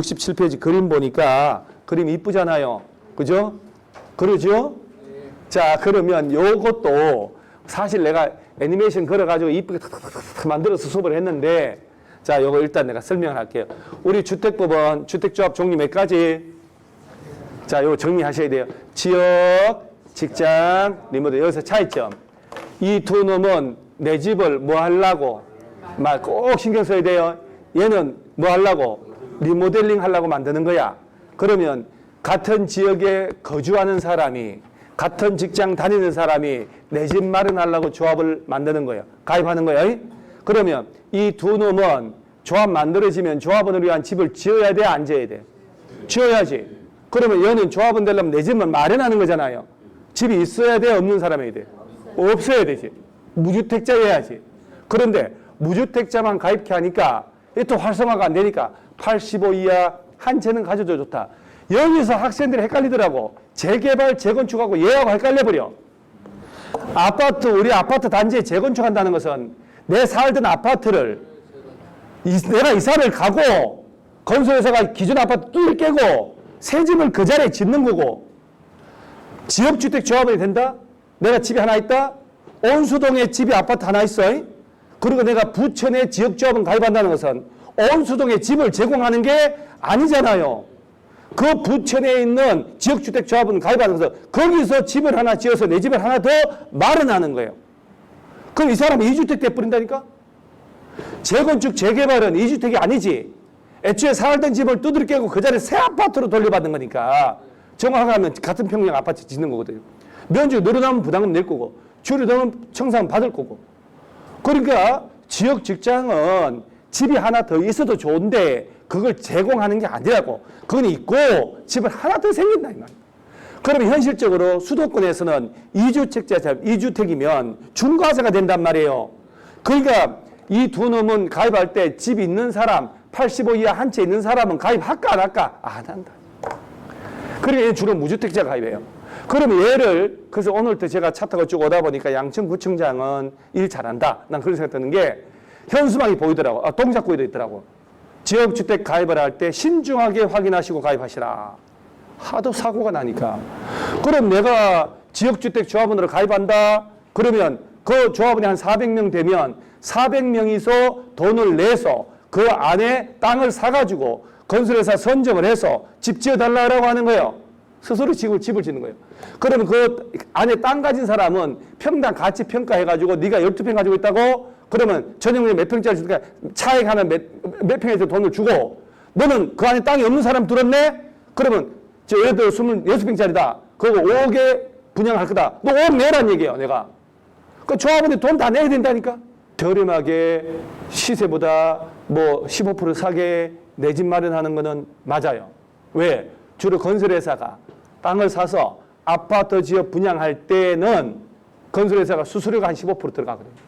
67페이지 그림 보니까 그림 이쁘잖아요. 그죠? 그러죠? 자, 그러면 요것도 사실 내가 애니메이션 걸어가지고 이쁘게 만들어서 수업을 했는데 자, 요거 일단 내가 설명을 할게요. 우리 주택법은 주택조합 종류 몇 가지? 자, 요거 정리하셔야 돼요. 지역, 직장, 리모델. 여기서 차이점. 이 두 놈은 내 집을 뭐 하려고? 막 꼭 신경 써야 돼요. 얘는 뭐 하려고? 리모델링 하려고 만드는 거야. 그러면 같은 지역에 거주하는 사람이 같은 직장 다니는 사람이 내 집 마련하려고 조합을 만드는 거예요. 가입하는 거예요. 그러면 이 두 놈은 조합 만들어지면 조합원을 위한 집을 지어야 돼, 안 지어야 돼? 지어야지. 그러면 얘는 조합원 되려면 내 집을 마련하는 거잖아요. 집이 있어야 돼, 없는 사람이 돼? 없어야 되지. 무주택자여야지. 그런데 무주택자만 가입케 하니까 또 활성화가 안 되니까 85 이하 한 채는 가져도 좋다. 여기서 학생들이 헷갈리더라고. 재개발, 재건축하고 얘하고 헷갈려버려. 아파트, 우리 아파트 단지에 재건축한다는 것은 내 살던 아파트를 이- 내가 이사를 가고 건설회사가 기존 아파트 뚫 깨고 새 집을 그 자리에 짓는 거고 지역주택 조합이 된다? 내가 집이 하나 있다? 온수동에 집이 아파트 하나 있어. 그리고 내가 부천에 지역조합은 가입한다는 것은 온수동에 집을 제공하는 게 아니잖아요. 그 부천에 있는 지역주택 조합은 가입하는 것은 거기서 집을 하나 지어서 내 집을 하나 더 마련하는 거예요. 그럼 이 사람이 이주택 돼버린다니까? 재건축, 재개발은 이주택이 아니지. 애초에 살던 집을 두드려 깨고 그 자리에 새 아파트로 돌려받는 거니까 정확하게 하면 같은 평형 아파트 짓는 거거든요. 면적 늘어나면 부담금 낼 거고 줄어들면 청산 받을 거고 그러니까 지역 직장은 집이 하나 더 있어도 좋은데 그걸 제공하는 게 아니라고 그건 있고 집을 하나 더 생긴다 이 말이야. 그러면 현실적으로 수도권에서는 이주택자, 이주택이면 중과세가 된단 말이에요. 그러니까 이 두 놈은 가입할 때 집 있는 사람, 85 이하 한 채 있는 사람은 가입할까 안 할까? 안 한다. 그러니까 주로 무주택자 가입해요. 그러면 얘를 그래서 오늘부터 제가 차 타고 쭉 오다 보니까 양천구청장은 일 잘한다. 난 그런 생각 드는 게 현수막이 보이더라고. 아, 동작 구에도 있더라고. 지역주택 가입을 할 때 신중하게 확인하시고 가입하시라. 하도 사고가 나니까. 그럼 내가 지역주택 조합원으로 가입한다? 그러면 그 조합원이 한 400명 되면 400명이서 돈을 내서 그 안에 땅을 사가지고 건설회사 선정을 해서 집 지어달라고 하는 거예요. 스스로 집을, 집을 짓는 거예요. 그러면 그 안에 땅 가진 사람은 평당 가치 평가해가지고 네가 12평 가지고 있다고 그러면 전용률 몇 평짜리 주니까 차액 하나 몇, 몇 평에서 돈을 주고 너는 그 안에 땅이 없는 사람 들었네? 그러면 저 예를 들어 26평짜리다. 그거 5억에 분양할 거다. 너 5억 내란 얘기예요, 내가. 그 조합원이 돈 다 내야 된다니까? 저렴하게 시세보다 뭐 15% 사게 내 집 마련하는 거는 맞아요. 왜? 주로 건설회사가 땅을 사서 아파트 지역 분양할 때는 건설회사가 수수료가 한 15% 들어가거든요.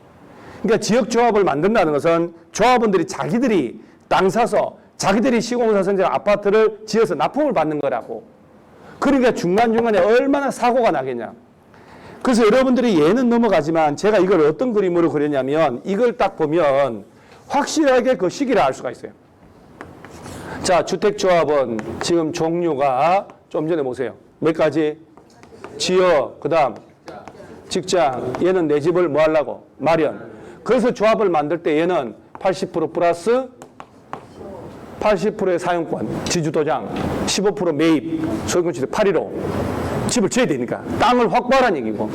그러니까 지역 조합을 만든다는 것은 조합원들이 자기들이 땅 사서 자기들이 시공사선제 아파트를 지어서 납품을 받는 거라고. 그러니까 중간중간에 얼마나 사고가 나겠냐. 그래서 여러분들이 얘는 넘어가지만 제가 이걸 어떤 그림으로 그렸냐면 이걸 딱 보면 확실하게 그 시기를 알 수가 있어요. 자, 주택조합은 지금 종류가 좀 전에 보세요. 몇 가지? 지역, 그 다음 직장. 얘는 내 집을 뭐 하려고? 마련. 그래서 조합을 만들 때 얘는 80% 플러스 80%의 사용권, 지주도장, 15% 매입, 소유권주택 815. 집을 지어야 되니까. 땅을 확보하라는 얘기고.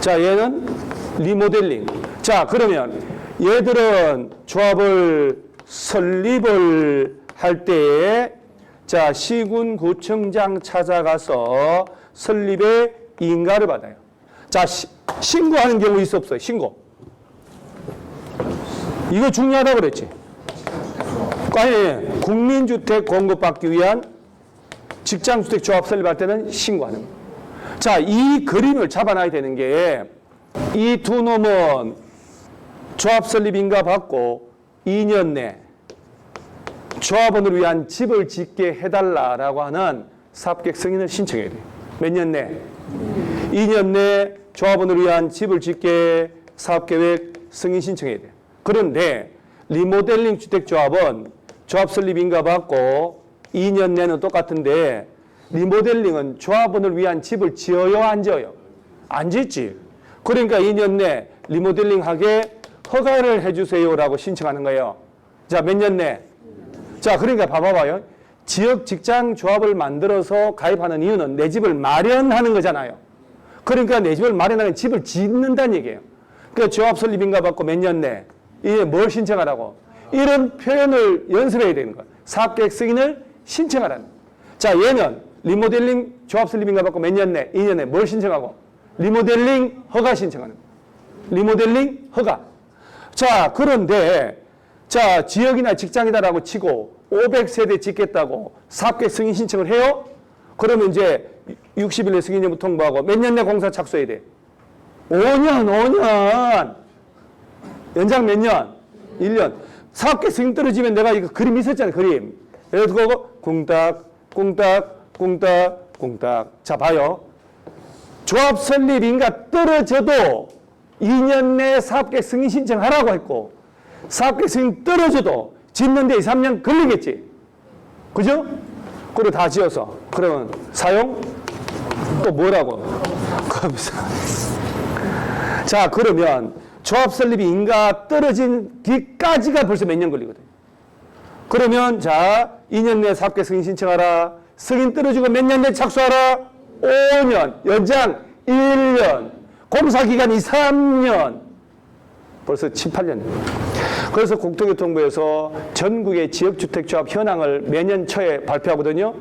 자, 얘는 리모델링. 자, 그러면 얘들은 조합을 설립을 할 때에 자, 시군구청장 찾아가서 설립의 인가를 받아요. 자, 시- 신고하는 경우 있어 없어요? 신고. 이거 중요하다고 그랬지. 아니, 국민주택 공급받기 위한 직장주택 조합 설립할 때는 신고하는 거예요. 자, 이 그림을 잡아놔야 되는 게 이 두 놈은 조합 설립 인가 받고 2년 내 조합원을 위한 집을 짓게 해달라라고 하는 사업계획 승인을 신청해야 돼요. 몇 년 내? 2년 내 조합원을 위한 집을 짓게 사업계획 승인 신청해야 돼요. 그런데 리모델링 주택조합은 조합 설립 인가 받고 2년 내는 똑같은데 리모델링은 조합원을 위한 집을 지어요 안 지어요? 안 짓지. 그러니까 2년 내 리모델링하게 허가를 해주세요라고 신청하는 거예요. 자, 몇 년 내? 자, 그러니까 봐봐봐요. 지역 직장 조합을 만들어서 가입하는 이유는 내 집을 마련하는 거잖아요. 그러니까 내 집을 마련하는 집을 짓는다는 얘기예요. 그 조합 설립인가 받고 몇 년 내? 이게 뭘 신청하라고? 이런 표현을 연습해야 되는 거야. 사업계획 승인을 신청하라는 거야. 자, 얘는 리모델링 조합 설립인가 받고 몇 년 내? 2년 내. 뭘 신청하고? 리모델링 허가 신청하는. 리모델링 허가. 자, 그런데 자, 지역이나 직장이다라고 치고 500세대 짓겠다고 사업계획 승인 신청을 해요? 그러면 이제 60일 내 승인 여부 통보하고 몇 년 내 공사 착수해야 돼? 5년, 5년. 연장 몇 년? 1년. 사업계 승인 떨어지면 내가 이거 그림 있었잖아요, 그림. 그래서 그거 꿍딱, 꿍딱, 꿍딱, 꿍딱. 자, 봐요. 조합 설립인가 떨어져도 2년 내에 사업계 승인 신청하라고 했고, 사업계 승인 떨어져도 짓는데 2, 3년 걸리겠지. 그죠? 그리고 다 지어서. 그러면 사용? 또 뭐라고? 자, 그러면 조합 설립이 인가 떨어진 기까지가 벌써 몇 년 걸리거든. 그러면 자, 2년 내에 사업계 승인 신청하라. 승인 떨어지고 몇 년 내에 착수하라. 5년, 연장 1년, 공사 기간 2, 3년. 벌써 7, 8년. 그래서 국토교통부에서 전국의 지역주택조합 현황을 매년 초에 발표하거든요.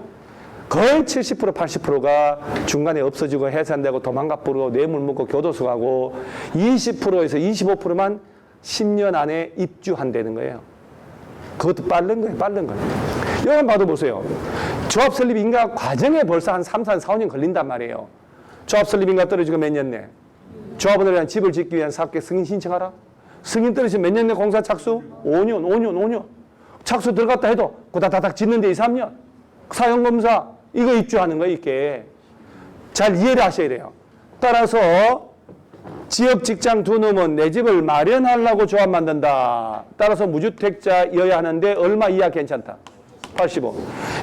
거의 70% 80%가 중간에 없어지고 해산되고 도망가 버리고 뇌물 묻고 교도소 가고 20%에서 25%만 10년 안에 입주한다는 거예요. 그것도 빠른 거예요. 빠른 거예요. 여러분 봐도 보세요. 조합 설립 인가 과정에 벌써 한 3, 4, 4, 5년 걸린단 말이에요. 조합 설립 인가 떨어지고 몇 년 내? 조합원을 위한 집을 짓기 위한 사업계 승인 신청하라. 승인 떨어지면 몇 년 내 공사 착수? 5년, 5년, 5년. 착수 들어갔다 해도 고다다닥 짓는데 2, 3년. 사용검사 이거 입주하는 거예요, 이게. 잘 이해를 하셔야 돼요. 따라서 지역 직장 두 놈은 내 집을 마련하려고 조합 만든다. 따라서 무주택자여야 하는데 얼마 이하 괜찮다. 85.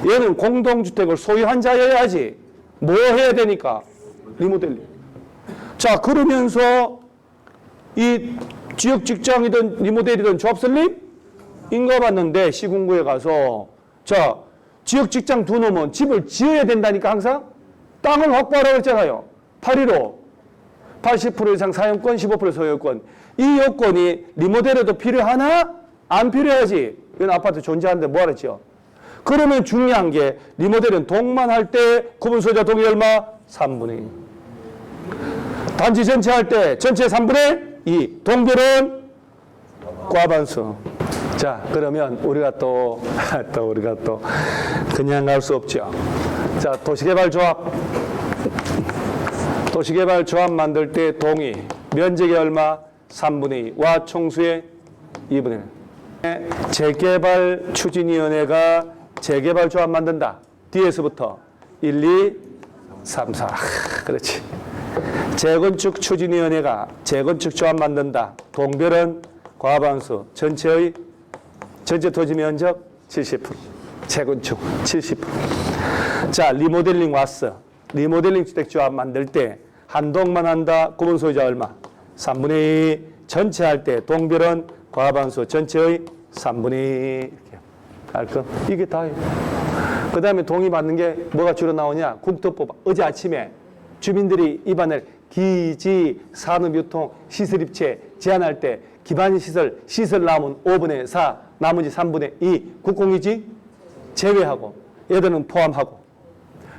얘는 공동주택을 소유한 자여야지. 뭐 해야 되니까? 리모델링. 자, 그러면서 이 지역 직장이든 리모델이든 조합 설립 인가 받는데 시군구에 가서 자, 지역 직장 두 놈은 집을 지어야 된다니까 항상 땅을 확보하라고 했잖아요. 815. 80% 이상 사용권, 15% 소유권. 이 요건이 리모델에도 필요하나? 안 필요하지. 이건 아파트 존재하는데 뭐하러 지어? 그러면 중요한 게 리모델은 동만 할 때 구분 소유자 동의 얼마? 3분의 1. 단지 전체 할 때 전체 3분의 2. 동별은 과반수. 자, 그러면 우리가 또, 또 우리가 또 그냥 갈 수 없죠. 자, 도시개발조합. 도시개발조합 만들 때 동의. 면적이 얼마? 3분의 2. 와 총수의 2분의 1. 재개발 추진위원회가 재개발 조합 만든다. 뒤에서부터 1, 2, 3, 4. 그렇지. 재건축 추진위원회가 재건축 조합 만든다. 동별은 과반수. 전체의 전체 토지 면적 70%. 재건축 70%. 자, 리모델링 왔어. 리모델링 주택 조합 만들 때 한 동만 한다. 구분 소유자 얼마? 3분의 2. 전체 할 때 동별은 과반수. 전체의 3분의 2. 이렇게. 알까? 이게 다예요. 그 다음에 동의 받는 게 뭐가 주로 나오냐? 국토법. 어제 아침에 주민들이 입안을 기지, 산업유통, 시설입체 제한할 때 기반 시설, 시설 남은 5분의 4, 나머지 3분의 2, 국공유지 제외하고 얘들은 포함하고.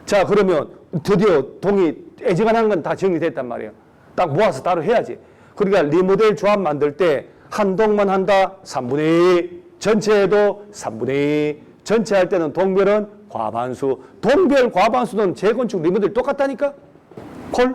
자, 그러면 드디어 동의 애지간한 건 다 정리됐단 말이에요. 딱 모아서 따로 해야지. 그러니까 리모델 조합 만들 때 한 동만 한다 3분의 2, 전체에도 3분의 2, 전체 할 때는 동별은 과반수, 동별 과반수는 재건축 리모델 똑같다니까? 콜?